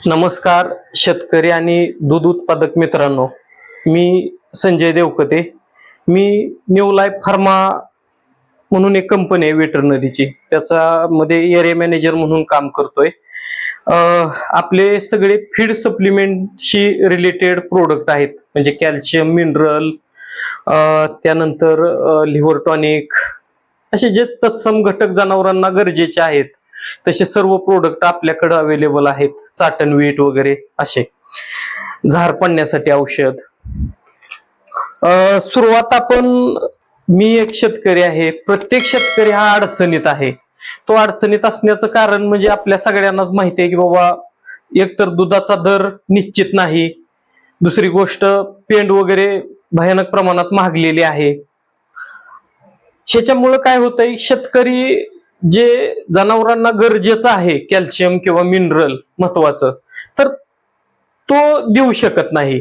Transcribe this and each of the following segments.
नमस्कार शेतकरी आणि दूध उत्पादक मित्रांनो. मी संजय देवकते. मी न्यू लाईफ फार्मा म्हणून एक कंपनी आहे वेटरनरीची त्याच्यामध्ये एरिया मॅनेजर म्हणून काम करतोय. आपले सगळे फीड सप्लिमेंटशी रिलेटेड प्रोडक्ट आहेत. म्हणजे कॅल्शियम मिनरल त्यानंतर लिव्हर टॉनिक असे जे तत्सम घटक जनावरांना गरजेचे आहेत. तसे सर्व प्रोडक्ट आपल्याकडे अवेलेबल आहेत. चाटण वीट वगैरे असे. झार पडण्यासाठी औषध. अं, सुरुवात आपण मी एक शेतकरी आहे. प्रत्येक शेतकरी हा अडचणीत आहे. तो अडचणीत असण्याचं कारण म्हणजे आपल्या सगळ्यांनाच माहिती आहे की बाबा एकतर दुधाचा दर निश्चित नाही. दुसरी गोष्ट पेंड वगैरे भयानक प्रमाणात महागलेली आहे. ह्याच्यामुळं काय होतंय? शेतकरी जे जनावरांना गरजेचं आहे कॅल्शियम किंवा मिनरल महत्वाचं तर तो देऊ शकत नाही.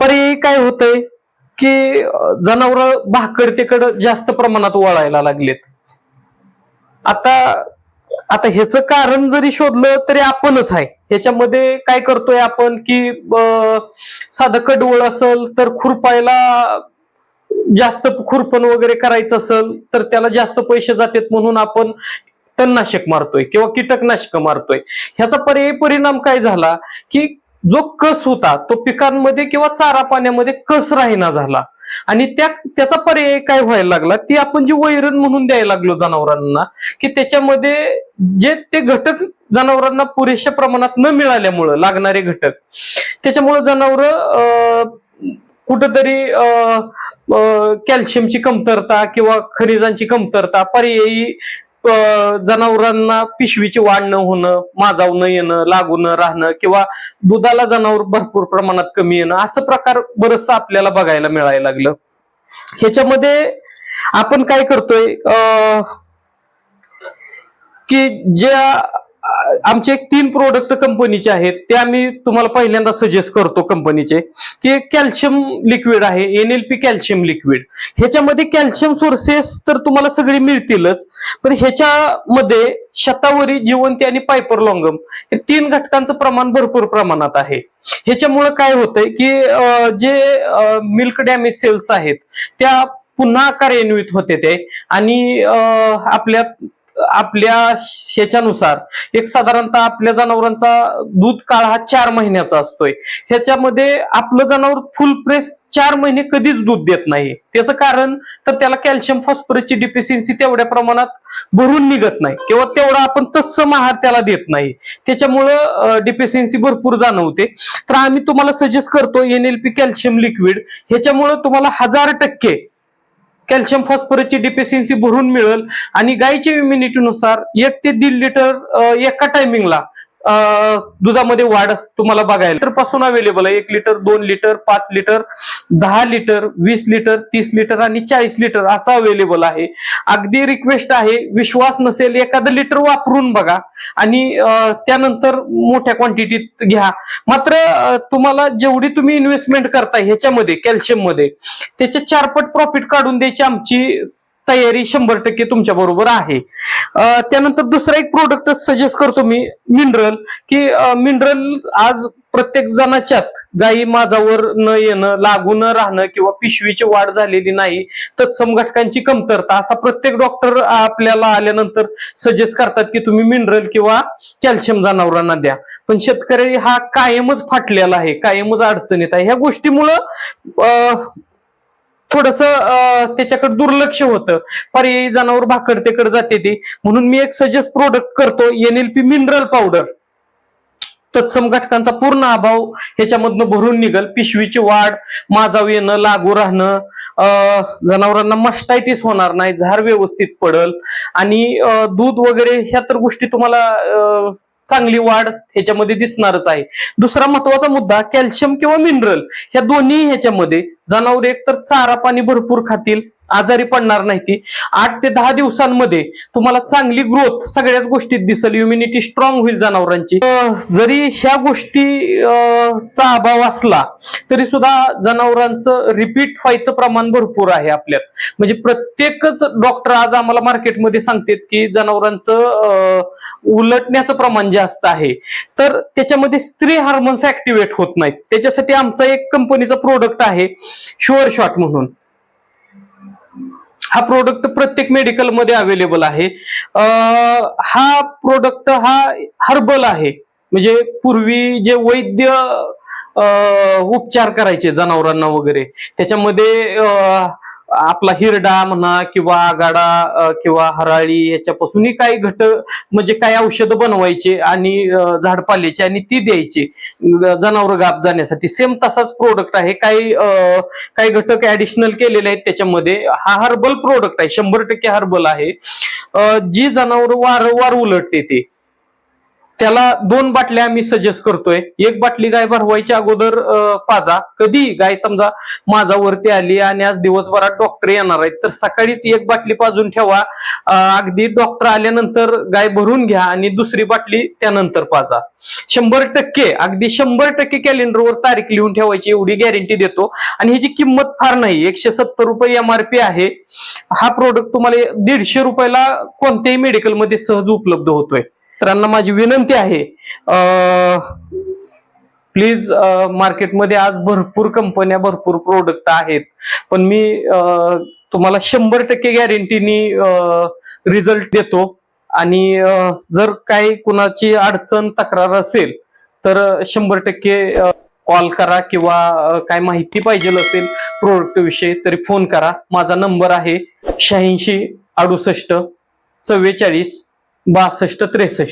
पर्यायी काय होतंय की जनावर भाकडतेकडं जास्त प्रमाणात वळायला लागलेत. आता आता ह्याचं कारण जरी शोधलं तरी आपणच आहे. ह्याच्यामध्ये काय करतोय आपण की साधं कडवळ असेल तर खुरपायला जास्त खुरपण वगैरे करायचं असेल तर त्याला जास्त पैसे जातात म्हणून आपण तणनाशक मारतोय किंवा कीटकनाशक मारतोय. ह्याचा पर्यायी परिणाम काय झाला की जो कस होता तो पिकांमध्ये किंवा चारा पाण्यामध्ये कस राहीना झाला. आणि त्या त्याचा पर्याय काय व्हायला लागला ती आपण जी वैरण म्हणून द्यायला लागलो जनावरांना की त्याच्यामध्ये जे ते घटक जनावरांना पुरेशा प्रमाणात न मिळाल्यामुळं लागणारे घटक त्याच्यामुळं जनावर कुठंतरी कॅल्शियमची कमतरता किंवा खनिजांची कमतरता पर्यायी जनावरांना पिशवीची वाढ न होणं माजाव न येणं लागू न राहणं किंवा दुधाला जनावर भरपूर प्रमाणात कमी येणं असं प्रकार बरचसं आपल्याला बघायला मिळायला लागलं. ह्याच्यामध्ये आपण काय करतोय की ज्या आमचे एक तीन प्रोडक्ट कंपनीचे आहेत. ते आम्ही तुम्हाला पहिल्यांदा सजेस्ट करतो कंपनीचे की कॅल्शियम लिक्विड आहे एनएलपी कॅल्शियम लिक्विड ह्याच्यामध्ये कॅल्शियम सोर्सेस तर तुम्हाला सगळे मिळतीलच पण ह्याच्यामध्ये शतावरी जिवंती आणि पायपर लॉंगम हे तीन घटकांचं प्रमाण भरपूर प्रमाणात आहे. ह्याच्यामुळे काय होतंय की जे मिल्क डॅमेज सेल्स आहेत त्या पुन्हा कार्यान्वित होते ते. आणि आपल्या आपल्या ह्याच्यानुसार एक साधारणतः आपल्या जनावरांचा दूध काळ हा चार महिन्याचा असतोय. ह्याच्यामध्ये आपलं जनावर फुल प्रेस चार महिने कधीच दूध देत नाही. त्याचं कारण तर त्याला कॅल्शियम फॉस्फरसची डिफिशियन्सी तेवढ्या प्रमाणात भरून निघत नाही. किंवा तेवढा आपण तत्सम आहार त्याला देत नाही. त्याच्यामुळं डिफिशियन्सी भरपूर जाणवते. तर आम्ही तुम्हाला सजेस्ट करतो एनएलपी कॅल्शियम लिक्विड ह्याच्यामुळं तुम्हाला हजार टक्के कॅल्शियम फॉस्फरसची डिफिशियन्सी भरून मिळेल. आणि गायीच्या इम्युनिटीनुसार एक ते दीड लिटर एका टायमिंगला दुधामध्ये वाढ तुम्हाला बघायला तर पासून अवेलेबल आहे. एक लिटर दोन लिटर पाच लिटर दहा लिटर वीस लिटर तीस लिटर आणि चाळीस लिटर असं अवेलेबल आहे. अगदी रिक्वेस्ट आहे. विश्वास नसेल एखादं लिटर वापरून बघा आणि त्यानंतर मोठ्या क्वांटिटीत घ्या. मात्र तुम्हाला जेवढी तुम्ही इन्व्हेस्टमेंट करताय ह्याच्यामध्ये कॅल्शियममध्ये त्याचे चारपट प्रॉफिट काढून द्यायची आमची तयारी शंभर टक्के तुमच्या बरोबर आहे. त्यानंतर दुसरा एक प्रोडक्ट सजेस्ट करतो मी मिनरल की मिनरल आज प्रत्येक जणाच्यात गायी माझावर न येणं लागू न राहणं किंवा पिशवीची वाढ झालेली नाही तत्सम घटकांची कमतरता असा प्रत्येक डॉक्टर आपल्याला आल्यानंतर सजेस्ट करतात की तुम्ही मिनरल किंवा कॅल्शियम जनावरांना द्या. पण शेतकरी हा कायमच फाटलेला आहे कायमच अडचणीत आहे. ह्या गोष्टीमुळं थोडस त्याच्याकडे दुर्लक्ष होतं. पर्यायी जनावर भाकडतेकडे जाते ती. म्हणून मी एक सजेस्ट प्रोडक्ट करतो एनएलपी मिनरल पावडर तत्सम घटकांचा पूर्ण अभाव ह्याच्यामधनं भरून निघल. पिशवीची वाढ माजाव येणं लागू राहणं जनावरांना मस्टायटिस होणार नाही झार व्यवस्थित पडल. आणि दूध वगैरे ह्या तर गोष्टी तुम्हाला चांगली वाढ ह्याच्यामध्ये दिसणारच आहे. दुसरा महत्त्वाचा मुद्दा कॅल्शियम किंवा मिनरल ह्या दोन्ही ह्याच्यामध्ये जनावरे एक तर चारा पाणी भरपूर खातील आजारी पडणार नाही ती. आठ ते दहा दिवसांमध्ये तुम्हाला चांगली ग्रोथ सगळ्याच गोष्टीत दिसेल. इम्युनिटी स्ट्रॉंग होईल जनावरांची. जरी ह्या गोष्टी चा अभाव असला तरी सुद्धा जनावरांचं रिपीट व्हायचं प्रमाण भरपूर आहे आपल्यात. म्हणजे प्रत्येकच डॉक्टर आज आम्हाला मार्केटमध्ये सांगतात की जनावरांचं उलटण्याचं प्रमाण जास्त आहे. तर त्याच्यामध्ये स्त्री हार्मोन्स ऍक्टिव्हेट होत नाहीत. त्याच्यासाठी आमचा एक कंपनीचा प्रोडक्ट आहे शुअर शॉट म्हणून. हा प्रोडक्ट प्रत्येक मेडिकलमध्ये अवेलेबल आहे. हा प्रोडक्ट हा हर्बल आहे. म्हणजे पूर्वी जे वैद्य उपचार करायचे जनावरांना वगैरे त्याच्यामध्ये आपला हिरडा म्हणा किंवा आगाडा किंवा हराळी याच्यापासूनही काही घट म्हणजे काही औषधं बनवायचे आणि झाडपाल्याचे झाडपाल्याची आणि ती द्यायची. जनावर गाप जाण्यासाठी सेम तसाच प्रोडक्ट आहे. काही काही घटक ऍडिशनल केलेले आहेत त्याच्यामध्ये. हा हर्बल प्रोडक्ट आहे. शंभर टक्के हर्बल आहे. जी जनावर वारंवार उलटते ते. त्याला दोन बाटल्या आम्ही सजेस्ट करतोय. एक बाटली गाय भरवायच्या अगोदर पाजा. कधी? गाय समजा माझावरती आली आणि आज दिवसभरात डॉक्टर येणार आहेत तर सकाळीच एक बाटली पाजून ठेवा. अगदी डॉक्टर आल्यानंतर गाय भरून घ्या आणि दुसरी बाटली त्यानंतर पाजा. शंभर टक्के अगदी शंभर टक्के कॅलेंडरवर तारीख लिहून ठेवायची एवढी गॅरंटी देतो. आणि ह्याची किंमत फार नाही. एकशे सत्तर रुपये एमआरपी आहे. हा प्रोडक्ट तुम्हाला दीडशे रुपयाला कोणत्याही मेडिकलमध्ये सहज उपलब्ध होतोय. मित्रांना माझी विनंती आहे प्लीज मार्केटमध्ये आज भरपूर कंपन्या भरपूर प्रोडक्ट आहेत. पण मी तुम्हाला शंभर टक्के गॅरंटीनी रिझल्ट देतो. आणि जर काही कुणाची अडचण तक्रार असेल तर शंभर टक्के कॉल करा किंवा काय माहिती पाहिजे असेल प्रोडक्ट विषयी तरी फोन करा. माझा नंबर आहे शहाऐंशी अडुसष्ट चव्वेचाळीस बासष्ट त्रेसष्ट